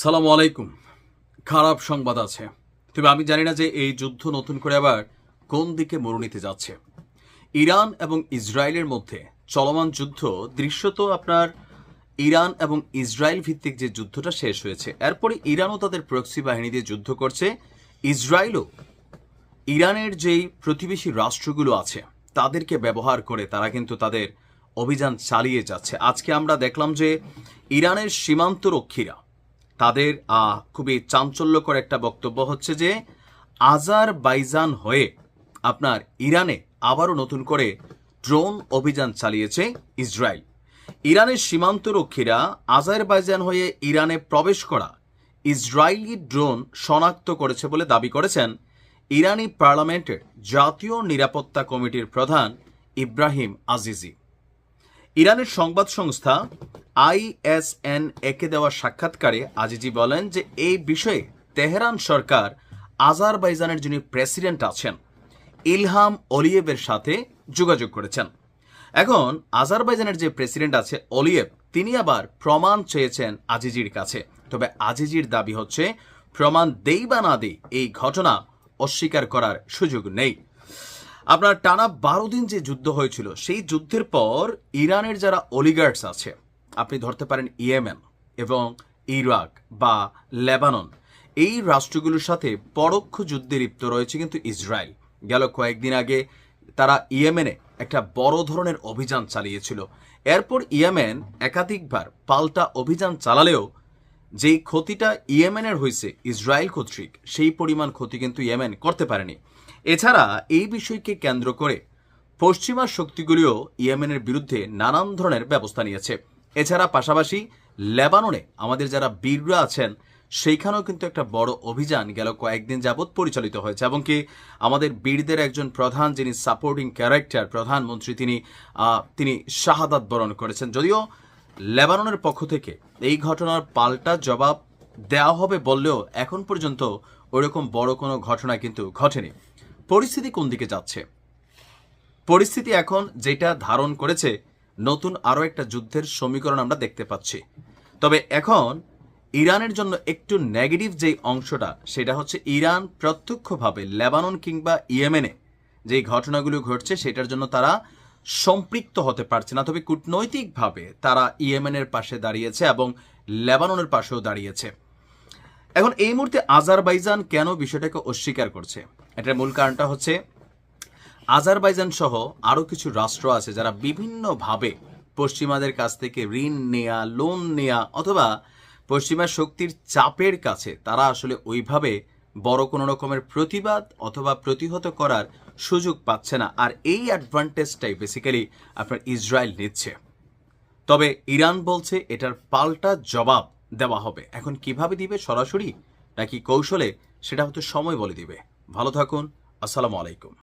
সালাম আলাইকুম। খারাপ সংবাদ আছে। তবে আমি জানি না যে এই যুদ্ধ নতুন করে আবার কোন দিকে মোড় নিতে যাচ্ছে। ইরান এবং ইসরায়েলের মধ্যে চলমান যুদ্ধ দৃশ্যত আপনার ইরান এবং ইসরায়েল ভিত্তিক যে যুদ্ধটা শেষ হয়েছে, এরপরে ইরানও তাদের প্রক্সি বাহিনী দিয়ে যুদ্ধ করছে। ইসরায়েলও ইরানের যেই প্রতিবেশী রাষ্ট্রগুলো আছে, তাদেরকে ব্যবহার করে তারা কিন্তু তাদের অভিযান চালিয়ে যাচ্ছে। আজকে আমরা দেখলাম যে ইরানের সীমান্ত রক্ষীরা তাদের খুবই চাঞ্চল্যকর একটা বক্তব্য হচ্ছে যে আজার বাইজান হয়ে আপনার ইরানে আবারও নতুন করে ড্রোন অভিযান চালিয়েছে ইসরায়েল। ইরানের সীমান্ত রক্ষীরা আজারবাইজান হয়ে ইরানে প্রবেশ করা ইসরায়েলি ড্রোন শনাক্ত করেছে বলে দাবি করেছেন ইরানি পার্লামেন্টের জাতীয় নিরাপত্তা কমিটির প্রধান ইব্রাহিম আজিজি। ইরানের সংবাদ সংস্থা আইএসএন একে দেওয়া সাক্ষাৎকারে আজিজি বলেন যে এই বিষয়ে তেহরান সরকার, আজারবাইজানের যিনি প্রেসিডেন্ট আছেন, ইলহাম অলিয়েভের সাথে যোগাযোগ করেছেন। এখন আজারবাইজানের যে প্রেসিডেন্ট আছে অলিয়েভ, তিনি আবার প্রমাণ চেয়েছেন আজিজির কাছে। তবে আজিজির দাবি হচ্ছে, প্রমাণ দেই বা না দেই এই ঘটনা অস্বীকার করার সুযোগ নেই। আপনার টানা বারো দিন যে যুদ্ধ হয়েছিল, সেই যুদ্ধের পর ইরানের যারা অলিগার্ডস আছে আপনি ধরতে পারেন ইয়েমেন এবং ইরাক বা লেবানন। এই রাষ্ট্রগুলোর সাথে পরোক্ষ যুদ্ধে লিপ্ত রয়েছে কিন্তু ইসরায়েল। গেল কয়েকদিন আগে তারা ইয়েমেনে একটা বড় ধরনের অভিযান চালিয়েছিল। এরপর ইয়েমেন একাধিকবার পাল্টা অভিযান চালালেও যেই ক্ষতিটা ইয়েমেনের হয়েছে, ইসরায়েল কর্তৃক, সেই পরিমাণ ক্ষতি কিন্তু ইয়েমেন করতে পারেনি। এছাড়া এই বিষয়কে কেন্দ্র করে পশ্চিমা শক্তিগুলিও ইয়েমেনের বিরুদ্ধে নানান ধরনের ব্যবস্থা নিয়েছে। এছাড়া পাশাপাশি লেবাননে আমাদের যারা বীররা আছেন, সেইখানেও কিন্তু একটা বড় অভিযান গেল কয়েকদিন যাবৎ পরিচালিত হয়েছে এবং কি আমাদের বীরদের একজন প্রধান যিনি সাপোর্টিং ক্যারেক্টার প্রধানমন্ত্রী তিনি তিনি শাহাদাত বরণ করেছেন। যদিও লেবাননের পক্ষ থেকে এই ঘটনার পাল্টা জবাব দেওয়া হবে বললেও এখন পর্যন্ত ওরকম বড় কোনো ঘটনা কিন্তু ঘটেনি। পরিস্থিতি কোন দিকে যাচ্ছে? পরিস্থিতি এখন যেটা ধারণ করেছে নতুন আরও একটা যুদ্ধের সমীকরণ আমরা দেখতে পাচ্ছি। তবে এখন ইরানের জন্য একটু নেগেটিভ যেই অংশটা, সেটা হচ্ছে ইরান প্রত্যক্ষভাবে লেবানন কিংবা ইয়েমেনে যেই ঘটনাগুলো ঘটছে, সেটার জন্য তারা সম্পৃক্ত হতে পারছে না। তবে কূটনৈতিকভাবে তারা ইয়েমেনের পাশে দাঁড়িয়েছে এবং লেবাননের পাশেও দাঁড়িয়েছে। এখন এই মুহূর্তে আজারবাইজান কেন বিষয়টাকে অস্বীকার করছে? এটার মূল কারণটা হচ্ছে আজারবাইজান সহ আরও কিছু রাষ্ট্র আছে যারা বিভিন্নভাবে পশ্চিমাদের কাছ থেকে ঋণ নেয়া লোন নেয়া অথবা পশ্চিমা শক্তির চাপের কাছে তারা আসলে ওইভাবে বড় কোনো রকমের প্রতিবাদ অথবা প্রতিহত করার সুযোগ পাচ্ছে না। আর এই অ্যাডভান্টেজটাই বেসিক্যালি আপনার ইসরায়েল নিচ্ছে। তবে ইরান বলছে এটার পাল্টা জবাব দেওয়া হবে। এখন কীভাবে দিবে সরাসরি নাকি কৌশলে সেটা হয়তো সময় বলে দিবে। ভালো থাকুন, আসসালামু আলাইকুম।